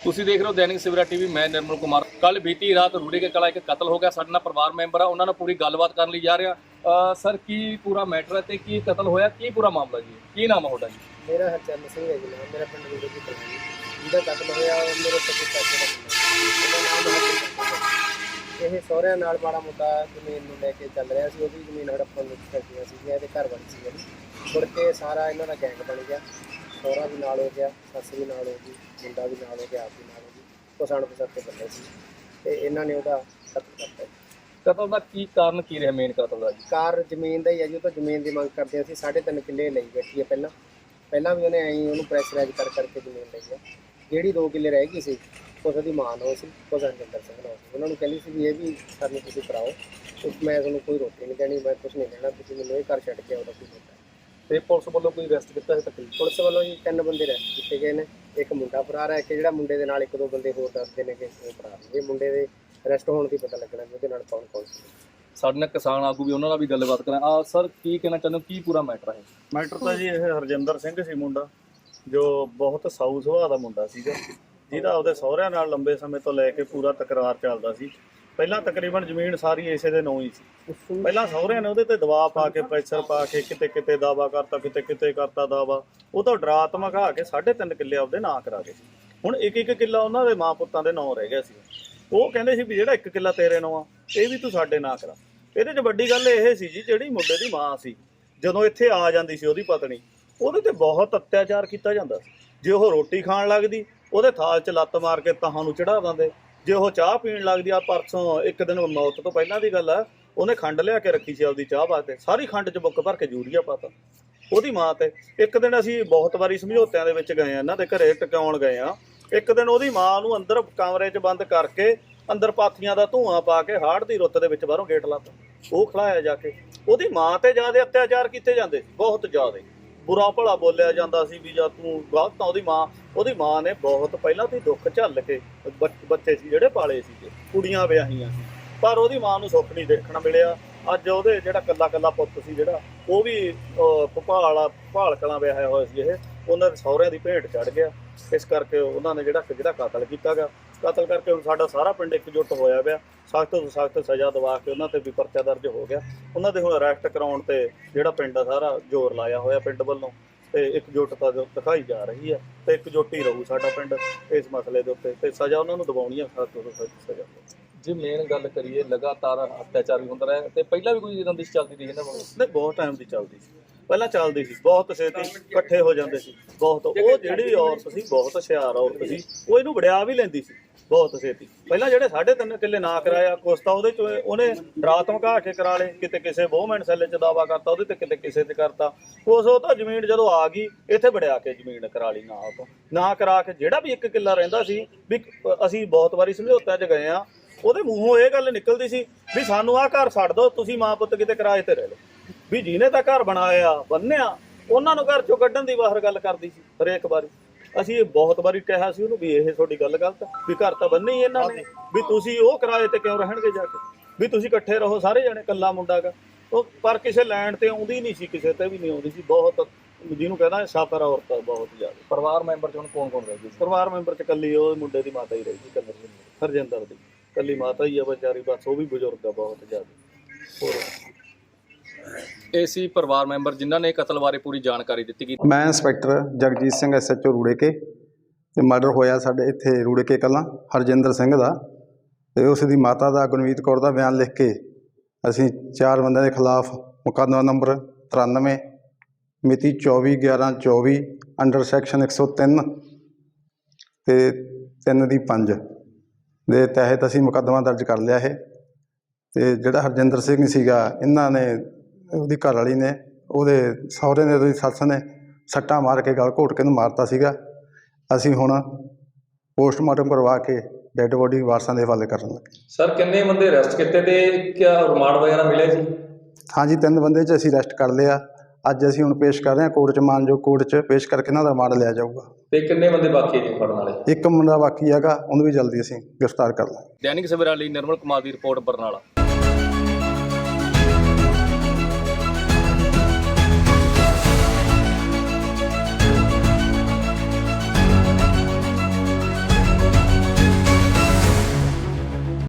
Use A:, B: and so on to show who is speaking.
A: ਤੁਸੀਂ ਦੇਖ ਰਹੇ ਹੋ ਦੈਨਿਕ ਸਵੇਰਾ ਟੀਵੀ, ਮੈਂ ਨਿਰਮਲ ਕੁਮਾਰ। ਕੱਲ ਬੀਤੀ ਰਾਤ ਰੂੜੇ ਕੇ ਕਲਾ ਇੱਕ ਕਤਲ ਹੋ ਗਿਆ, ਸਾਡੇ ਨਾਲ ਪਰਿਵਾਰ ਮੈਂਬਰ ਆ, ਉਹਨਾਂ ਨਾਲ ਪੂਰੀ ਗੱਲਬਾਤ ਕਰਨ ਲਈ ਜਾ ਰਿਹਾ। ਸਰ, ਕੀ ਪੂਰਾ ਮੈਟਰ ਹੈ ਤੇ ਕੀ ਕਤਲ ਹੋਇਆ? ਕੀ ਪੂਰਾ ਮਾਮਲਾ ਜੀ? ਕੀ ਨਾਮ ਹੈ ਤੁਹਾਡਾ ਜੀ?
B: ਮੇਰਾ ਹਰਚੰਦ ਸਿੰਘ ਹੈ ਜੀ ਨਾਮ ਮੇਰਾ ਪਿੰਡ ਵੀਰੇ ਦੀ ਕਲਾਈ ਜਿਹਦਾ ਕਤਲ ਹੋਇਆ ਉਹ ਮੇਰੇ ਸਕੇ ਚਾਚੇ ਦਾ ਮੁੰਡਾ ਉਹਦਾ ਨਾਮ ਹਰਚੰਦ ਸਿੰਘ ਹੈ। ਇਹ ਸਹੁਰਿਆਂ ਨਾਲ ਮਾੜਾ ਮੋਟਾ ਜ਼ਮੀਨ ਨੂੰ ਲੈ ਕੇ ਚੱਲ ਰਿਹਾ ਸੀ ਉਹਦੀ ਜ਼ਮੀਨ ਹੜੱਪਣ ਵਿੱਚ ਕਰਦੀਆਂ ਸੀ, ਇਹਦੇ ਘਰ ਵਾਲੀ ਸੀ ਜਿਹੜੀ ਮੁੜ ਕੇ ਸਾਰਾ ਇਹਨਾਂ ਦਾ ਗੈਂਗ ਬਣ ਗਿਆ। ਸਹੁਰਾ ਵੀ ਨਾਲ ਹੋ ਗਿਆ ਸੱਸ ਵੀ ਨਾਲ ਹੋ ਗਈ ਮੁੰਡਾ ਵੀ ਨਾਲ ਹੋ ਗਿਆ ਆਪ ਵੀ ਨਾਲ ਹੋ ਗਈ ਪਛਾਣ ਕੇ ਬੰਦੇ ਸੀ। ਤੇ ਇਹਨਾਂ ਨੇ ਉਹਦਾ ਕਤਲ ਕਰਤਾ ਜੀ।
A: ਕਤਲ ਦਾ ਕੀ ਕਾਰਨ ਕੀ ਰਿਹਾ ਮੇਨ ਕਤਲ ਦਾ ਜੀ?
B: ਕਾਰ ਜ਼ਮੀਨ ਦਾ ਹੀ ਹੈ ਜੀ ਉਹ ਤਾਂ ਜ਼ਮੀਨ ਦੀ ਮੰਗ ਕਰਦੇ ਸੀ ਸਾਢੇ ਤਿੰਨ ਕਿੱਲੇ ਲਈ ਬੈਠੀ ਹੈ ਪਹਿਲਾਂ। ਪਹਿਲਾਂ ਵੀ ਉਹਨੇ ਐਂ ਹੀ ਉਹਨੂੰ ਪ੍ਰੈਸ਼ਰਾਈਜ਼ ਕਰ ਕਰਕੇ ਜ਼ਮੀਨ ਲਈ ਹੈ। ਜਿਹੜੀ 2 ਕਿੱਲੇ ਰਹਿ ਗਈ ਸੀ ਉਸ ਦੀ ਮਾਂ ਨਾਲ ਸੀ ਉਹ ਰਜਿੰਦਰ ਸਿੰਘ ਨਾਲ ਸੀ। ਉਹਨਾਂ ਨੂੰ ਕਹਿੰਦੀ ਸੀ ਵੀ ਇਹ ਵੀ ਸਾਨੂੰ ਤੁਸੀਂ ਕਰਾਓ ਉਸ ਮੈਂ ਤੁਹਾਨੂੰ ਕੋਈ ਰੋਟੀ ਨਹੀਂ ਦੇਣੀ ਮੈਂ ਕੁਝ ਨਹੀਂ ਦੇਣਾ ਤੁਸੀਂ ਮੈਨੂੰ ਇਹ ਘਰ ਛੱਡ ਕੇ ਆਓ ਤਾਂ ਹੁੰਦਾ
A: ਤੇ ਪੁਲਿਸ ਵੱਲੋਂ ਕੋਈ ਅਰੈਸਟ ਕੀਤਾ ਹੈ ਤਕਰੀਬ
B: ਪੁਲਿਸ ਵੱਲੋਂ ਜੀ ਤਿੰਨ ਬੰਦੇ ਅਰੈਸਟ ਕੀਤੇ ਗਏ ਨੇ ਇੱਕ ਮੁੰਡਾ ਫਰਾਰ ਹੈ ਇੱਕ ਜਿਹੜਾ ਮੁੰਡੇ ਦੇ ਨਾਲ ਇੱਕ ਦੋ ਬੰਦੇ ਹੋਰ ਦੱਸਦੇ ਨੇ ਕਿ ਉਹ ਫਰਾਰ ਨੇ ਇਹ ਮੁੰਡੇ ਦੇ ਅਰੈਸਟ ਹੋਣ ਦੀ ਪਤਾ ਲੱਗਣਾ ਵੀ ਉਹਦੇ ਨਾਲ ਕੌਣ ਕੌਣ ਸੀ।
A: ਸਾਡੇ ਨਾਲ ਕਿਸਾਨ ਆਗੂ ਵੀ ਉਹਨਾਂ ਨਾਲ ਵੀ ਗੱਲਬਾਤ ਕਰਾਂ। ਆ ਸਰ ਕੀ ਕਹਿਣਾ ਚਾਹੁੰਦੇ ਹੋ? ਕੀ ਪੂਰਾ ਮੈਟਰ ਹੈ
C: ਮੈਟਰ ਤਾਂ ਜੀ ਇਹ ਹਰਜਿੰਦਰ ਸਿੰਘ ਸੀ ਮੁੰਡਾ ਜੋ ਬਹੁਤ ਸਾਊ ਸੁਭਾਅ ਦਾ ਮੁੰਡਾ ਸੀਗਾ। ਜਿਹਦਾ ਉਹਦੇ ਸਹੁਰਿਆਂ ਨਾਲ ਲੰਬੇ ਸਮੇਂ ਤੋਂ ਲੈ ਕੇ ਪੂਰਾ ਤਕਰਾਰ ਚੱਲਦਾ ਸੀ। ਪਹਿਲਾਂ ਤਕਰੀਬਨ ਜ਼ਮੀਨ ਸਾਰੀ ਇਸੇ ਦੇ ਨਾਂ ਹੀ ਸੀ। ਪਹਿਲਾਂ ਸਹੁਰਿਆਂ ਨੇ ਉਹਦੇ ਤੇ ਦਬਾਅ ਪਾ ਕੇ ਪ੍ਰੈਸ਼ਰ ਪਾ ਕੇ ਕਿਤੇ ਕਿਤੇ ਦਾਵਾ ਕਰਤਾ ਕਿਤੇ ਕਿਤੇ ਕਰਤਾ ਦਾਵਾ ਉਹ ਤਾਂ ਡਰਾਤਮਕ ਆ ਕੇ 3.5 ਕਿੱਲੇ ਆਪਦੇ ਨਾਂ ਕਰਾ ਗਏ ਹੁਣ ਇੱਕ ਇੱਕ ਕਿੱਲਾ ਉਹਨਾਂ ਦੇ ਮਾਂ ਪੁੱਤਾਂ ਦੇ ਨਾਂ ਰਹਿ ਗਿਆ ਸੀ। ਉਹ ਕਹਿੰਦੇ ਸੀ ਵੀ ਜਿਹੜਾ ਇੱਕ ਕਿੱਲਾ ਤੇਰੇ ਨਾਂ ਆ ਇਹ ਵੀ ਤੂੰ ਸਾਡੇ ਨਾਂ ਕਰਾ। ਇਹਦੇ 'ਚ ਵੱਡੀ ਗੱਲ ਇਹ ਸੀ ਜੀ ਜਿਹੜੀ ਮੁੰਡੇ ਦੀ ਮਾਂ ਸੀ ਜਦੋਂ ਇੱਥੇ ਆ ਜਾਂਦੀ ਸੀ ਉਹਦੀ ਪਤਨੀ ਉਹਦੇ ਤੇ ਬਹੁਤ ਅਤਿਆਚਾਰ ਕੀਤਾ ਜਾਂਦਾ ਸੀ। ਜੇ ਉਹ ਰੋਟੀ ਖਾਣ ਲੱਗਦੀ ਉਹਦੇ ਥਾਲ 'ਚ ਲੱਤ ਮਾਰ ਕੇ ਤਾਹਾਂ ਨੂੰ ਚੜਾ ਦਿੰਦੇ ਜੇ ਉਹ ਚਾਹ ਪੀਣ ਲੱਗਦੀ ਆ ਪਰਸੋਂ, ਇੱਕ ਦਿਨ ਮੌਤ ਤੋਂ ਪਹਿਲਾਂ ਦੀ ਗੱਲ ਆ, ਉਹਨੇ ਖੰਡ ਲਿਆ ਕੇ ਰੱਖੀ ਸੀ ਆਪਦੀ ਚਾਹ ਵਾਸਤੇ। ਸਾਰੀ ਖੰਡ 'ਚ ਬੁੱਕ ਭਰ ਕੇ ਯੂਰੀਆ ਪਾਤਾ ਉਹਦੀ ਮਾਂ ਤੇ। ਇੱਕ ਦਿਨ ਅਸੀਂ ਬਹੁਤ ਵਾਰੀ ਸਮਝੌਤਿਆਂ ਦੇ ਵਿੱਚ ਗਏ ਆ, ਇਹਨਾਂ ਦੇ ਘਰੇ ਟਿਕਾਉਣ ਗਏ ਆ। ਇੱਕ ਦਿਨ ਉਹਦੀ ਮਾਂ ਨੂੰ ਅੰਦਰ ਕਮਰੇ 'ਚ ਬੰਦ ਕਰਕੇ ਅੰਦਰ ਪਾਥੀਆਂ ਦਾ ਧੂਆਂ ਪਾ ਕੇ ਹਾੜ ਦੀ ਰੁੱਤ ਦੇ ਵਿੱਚ ਬਾਹਰੋਂ ਗੇਟ ਲਾਤਾ। ਉਹ ਖਲਾਇਆ ਜਾ ਕੇ। ਉਹਦੀ ਮਾਂ ਤੇ ਜ਼ਿਆਦਾ ਅਤਿਆਚਾਰ ਕੀਤੇ ਜਾਂਦੇ, ਬਹੁਤ ਜ਼ਿਆਦਾ। ਬੁਰਾ ਭਲਾ ਬੋਲਿਆ ਜਾਂਦਾ ਸੀ ਵੀ ਜਾਂ ਤੂੰ ਗਲਤ ਆ ਉਹਦੀ ਮਾਂ ਉਹਦੀ ਮਾਂ ਨੇ ਬਹੁਤ ਪਹਿਲਾਂ ਤੇ ਦੁੱਖ ਝੱਲ ਕੇ ਬੱਚ- ਬੱਚੇ ਸੀ ਜਿਹੜੇ ਪਾਲੇ ਸੀਗੇ, ਕੁੜੀਆਂ ਵਿਆਹੀਆਂ ਸੀ। ਪਰ ਉਹਦੀ ਮਾਂ ਨੂੰ ਸੁੱਖ ਨਹੀਂ ਦੇਖਣ ਮਿਲਿਆ। ਅੱਜ ਉਹਦੇ ਜਿਹੜਾ ਕੱਲਾ ਕੱਲਾ ਪੁੱਤ ਸੀ ਜਿਹੜਾ, ਉਹ ਵੀ ਭਪਾਲ ਭਾਲ ਕਲਾਂ ਵਿਆਹਿਆ ਹੋਇਆ ਸੀ ਇਹ। ਉਹਨਾਂ ਦੇ ਸਹੁਰਿਆਂ ਦੀ ਭੇਟ ਚੜ ਗਿਆ। ਇਸ ਕਰਕੇ ਉਹਨਾਂ ਨੇ ਜਿਹੜਾ ਜਿਹੜਾ ਕਤਲ ਗਿਆ। ਕਤਲ ਕਰਕੇ ਹੁਣ ਸਾਡਾ ਸਾਰਾ ਪਿੰਡ ਇਕਜੁੱਟ ਹੋਇਆ ਪਿਆ। ਸਖਤ ਤੋਂ ਸਖਤ ਸਜ਼ਾ ਦਵਾ ਕੇ ਉਹਨਾਂ ਤੇ ਵੀ ਪਰਚਾ ਦਰਜ ਹੋ ਗਿਆ। ਉਹਨਾਂ ਦੇ ਹੁਣ ਅਰੈਸਟ ਕਰਾਉਣ ਤੇ ਜਿਹੜਾ ਪਿੰਡ ਆ ਸਾਰਾ ਜ਼ੋਰ ਲਾਇਆ ਹੋਇਆ ਪਿੰਡ ਵੱਲੋਂ। ਤੇ ਇਕਜੁੱਟਤਾ ਜੋ ਦਿਖਾਈ ਜਾ ਰਹੀ ਹੈ ਤੇ ਇਕਜੁੱਟ ਹੀ ਰਹੂ ਸਾਡਾ ਪਿੰਡ ਇਸ ਮਸਲੇ ਦੇ ਉੱਤੇ। ਤੇ ਸਜ਼ਾ ਉਹਨਾਂ ਨੂੰ ਦਿਵਾਉਣੀ ਹੈ ਸਖਤ ਤੋਂ ਸਖਤ ਸਜ਼ਾ।
A: ਜੇ ਮੇਨ ਗੱਲ ਕਰੀਏ, ਲਗਾਤਾਰ ਅਤਿਆਚਾਰ ਵੀ ਹੁੰਦਾ ਰਿਹਾ ਤੇ ਪਹਿਲਾਂ ਵੀ ਕੋਈ ਰੰਦਿਸ਼ ਚੱਲਦੀ ਰਹੀ ਇਹਨਾਂ ਵੱਲੋਂ?
C: ਨੇ ਬਹੁਤ ਟਾਈਮ ਦੀ ਚੱਲਦੀ ਸੀ। ਪਹਿਲਾਂ ਚੱਲਦੀ ਸੀ, ਬਹੁਤ ਛੇਤੀ ਇਕੱਠੇ ਹੋ ਜਾਂਦੇ ਸੀ। ਬਹੁਤ, ਉਹ ਜਿਹੜੀ ਔਰਤ ਸੀ, ਬਹੁਤ ਹੁਸ਼ਿਆਰ ਔਰਤ ਸੀ। ਉਹ ਇਹਨੂੰ ਵੜਿਆ ਵੀ ਲੈਂਦੀ ਸੀ, ਬਹੁਤ ਛੇਤੀ ਪਹਿਲਾਂ ਜਿਹੜੇ 3.5 ਕਿੱਲੇ ਨਾ ਕਰਾਇਆ, ਕੁਛ ਤਾਂ ਉਹਦੇ ਚ ਉਹਨੇ ਰਾਤ ਧਮਕਾ ਕੇ ਕਰਾ ਲਏ, ਕਿਤੇ ਕਿਸੇ ਵੋਮੈਨ ਸੈੱਲ ਚ ਦਾਵਾ ਕਰਤਾ, ਉਹਦੇ ਤੇ ਕਿਤੇ ਕਿਸੇ ਤੇ ਕਰਤਾ। ਕੁਛ ਉਹ ਤਾਂ ਜ਼ਮੀਨ ਜਦੋਂ ਆ ਗਈ, ਇੱਥੇ ਵੜਿਆ ਕੇ ਜ਼ਮੀਨ ਕਰਾ ਲਈ ਨਾ ਉਹ ਤੋਂ ਨਾ ਕਰਾ ਕੇ ਜਿਹੜਾ ਵੀ ਇੱਕ ਕਿੱਲਾ ਰਹਿੰਦਾ ਸੀ, ਵੀ ਅਸੀਂ ਬਹੁਤ ਵਾਰੀ ਸਮਝੌਤਿਆਂ 'ਚ ਗਏ ਆ ਉਹਦੇ ਮੂੰਹੋਂ ਇਹ ਗੱਲ ਨਿਕਲਦੀ ਸੀ ਵੀ ਸਾਨੂੰ ਆਹ ਘਰ ਛੱਡ ਦਿਓ ਤੁਸੀਂ ਮਾਂ ਪੁੱਤ ਕਿਤੇ ਕਿਰਾਏ ਤੇ ਰਹਿ ਲਓ। ਵੀ ਜਿਹਨੇ ਤਾਂ ਘਰ ਬਣਾਇਆ ਬੰਨਿਆ ਉਹਨਾਂ ਨੂੰ ਘਰ ਚੋਂ ਕੱਢਣ ਦੀ ਬਾਹਰ ਗੱਲ ਕਰਦੀ ਸੀ ਹਰੇਕ ਵਾਰੀ। ਅਸੀਂ ਇਹ ਬਹੁਤ ਵਾਰੀ ਕਿਹਾ ਸੀ ਉਹਨੂੰ ਵੀ ਇਹ ਤੁਹਾਡੀ ਗੱਲ ਗਲਤ ਵੀ ਘਰ ਤਾਂ ਬੰਨੇ ਹੀ ਇਹਨਾਂ ਨੇ ਵੀ ਤੁਸੀਂ ਉਹ ਕਿਰਾਏ ਤੇ ਕਿਉਂ ਰਹਿਣਗੇ ਜਾ ਕੇ? ਵੀ ਤੁਸੀਂ ਇਕੱਠੇ ਰਹੋ ਸਾਰੇ ਜਣੇ ਕੱਲਾ ਮੁੰਡਾ ਗਾ। ਉਹ ਪਰ ਕਿਸੇ ਲੈਂਡ ਤੇ ਆਉਂਦੀ ਨਹੀਂ ਸੀ ਕਿਸੇ ਤੇ ਵੀ ਨਹੀਂ ਆਉਂਦੀ ਸੀ। ਬਹੁਤ ਜਿਹਨੂੰ ਕਹਿੰਦਾ ਸਾਫਰ ਔਰਤ ਬਹੁਤ ਜ਼ਿਆਦਾ।
A: ਪਰਿਵਾਰ ਮੈਂਬਰ ਚ ਹੁਣ ਕੌਣ ਕੌਣ ਰਹਿ ਗਏ
C: ਪਰਿਵਾਰ ਮੈਂਬਰ ਚ ਕੱਲੀ ਉਹ ਮੁੰਡੇ ਦੀ ਮਾਤਾ ਹੀ ਰਹੀ ਸੀ ਕੱਲੀ ਹਰਜਿੰਦਰ ਦੀ। ਕੱਲੀ ਮਾਤਾ ਹੀ ਆ ਵਿਚਾਰੀ ਬਸ ਉਹ ਵੀ ਬਜ਼ੁਰਗ ਆ ਬਹੁਤ ਜ਼ਿਆਦਾ। ਹੋਰ?
A: ਇਹ ਸੀ ਪਰਿਵਾਰ ਮੈਂਬਰ ਜਿਨ੍ਹਾਂ ਨੇ ਕਤਲ ਬਾਰੇ ਪੂਰੀ ਜਾਣਕਾਰੀ ਦਿੱਤੀ ਗਈ।
D: ਮੈਂ ਇੰਸਪੈਕਟਰ ਜਗਜੀਤ ਸਿੰਘ ਐਸਐਚਓ ਰੂੜੇਕੇ ਤੇ ਮਰਡਰ ਹੋਇਆ ਸਾਡੇ ਇੱਥੇ ਰੂੜੇਕੇ ਕਲਾਂ ਹਰਜਿੰਦਰ ਸਿੰਘ ਦਾ ਤੇ ਉਸ ਦੀ ਮਾਤਾ ਦਾ ਗੁਰਮੀਤ ਕੌਰ ਦਾ ਬਿਆਨ ਲਿਖ ਕੇ ਅਸੀਂ ਚਾਰ ਬੰਦਿਆਂ ਦੇ ਖਿਲਾਫ ਮੁਕੱਦਮਾ ਨੰਬਰ 93 ਮਿਤੀ 24/11/24 ਅੰਡਰ ਸੈਕਸ਼ਨ 103 ਤੇ 3 ਦੀ 5 ਦੇ ਤਹਿਤ ਅਸੀਂ ਮੁਕੱਦਮਾ ਦਰਜ ਕਰ ਲਿਆ ਹੈ ਤੇ ਜਿਹੜਾ ਹਰਜਿੰਦਰ ਸਿੰਘ ਸੀਗਾ ਇਹਨਾਂ ਨੇ ਉਹਦੀ ਘਰ ਵਾਲੀ ਨੇ ਉਹਦੇ ਸਹੁਰੇ ਨੇ ਉਹਦੀ ਸੱਸ ਨੇ ਸੱਟਾਂ ਮਾਰ ਕੇ ਗਲ ਘੋਟ ਕੇ ਉਹਨੂੰ ਮਾਰਤਾ ਸੀਗਾ। ਅਸੀਂ ਹੁਣ ਪੋਸਟਮਾਰਟਮ ਕਰਵਾ ਕੇ ਡੈੱਡ ਬੋਡੀ ਵਾਰਸਾਂ ਦੇ ਹਵਾਲੇ ਕਰਨ ਲੱਗੇ।
A: ਸਰ ਕਿੰਨੇ ਬੰਦੇ ਅਰੈਸਟ ਕੀਤੇ ਤੇ ਕਿਆ ਰਿਮਾਂਡ ਵਗੈਰਾ ਮਿਲਿਆ ਜੀ?
D: ਹਾਂਜੀ ਤਿੰਨ ਬੰਦੇ 'ਚ ਅਸੀਂ ਅਰੈਸਟ ਕਰ ਲਿਆ। ਅੱਜ ਅਸੀਂ ਹੁਣ ਪੇਸ਼ ਕਰ ਰਹੇ ਹਾਂ ਕੋਰਟ 'ਚ ਮਾਨਜੋਗ ਕੋਰਟ 'ਚ। ਪੇਸ਼ ਕਰਕੇ ਇਹਨਾਂ ਦਾ ਰਿਮਾਂਡ ਲਿਆ ਜਾਊਗਾ।
A: ਤੇ ਕਿੰਨੇ ਬੰਦੇ ਬਾਕੀ ਜੀ ਫੜਨ ਵਾਲੇ?
D: ਇੱਕ ਮੁੰਡਾ ਬਾਕੀ ਹੈਗਾ ਉਹਨੂੰ ਵੀ ਜਲਦੀ ਅਸੀਂ ਗ੍ਰਿਫਤਾਰ ਕਰ ਲਾਂਗੇ।
A: ਦੈਨਿਕ ਸਵੇਰਾ ਲਈ ਨਿਰਮਲ ਕੁਮਾਰ ਦੀ ਰਿਪੋਰਟ ਬਰਨਾਲਾ।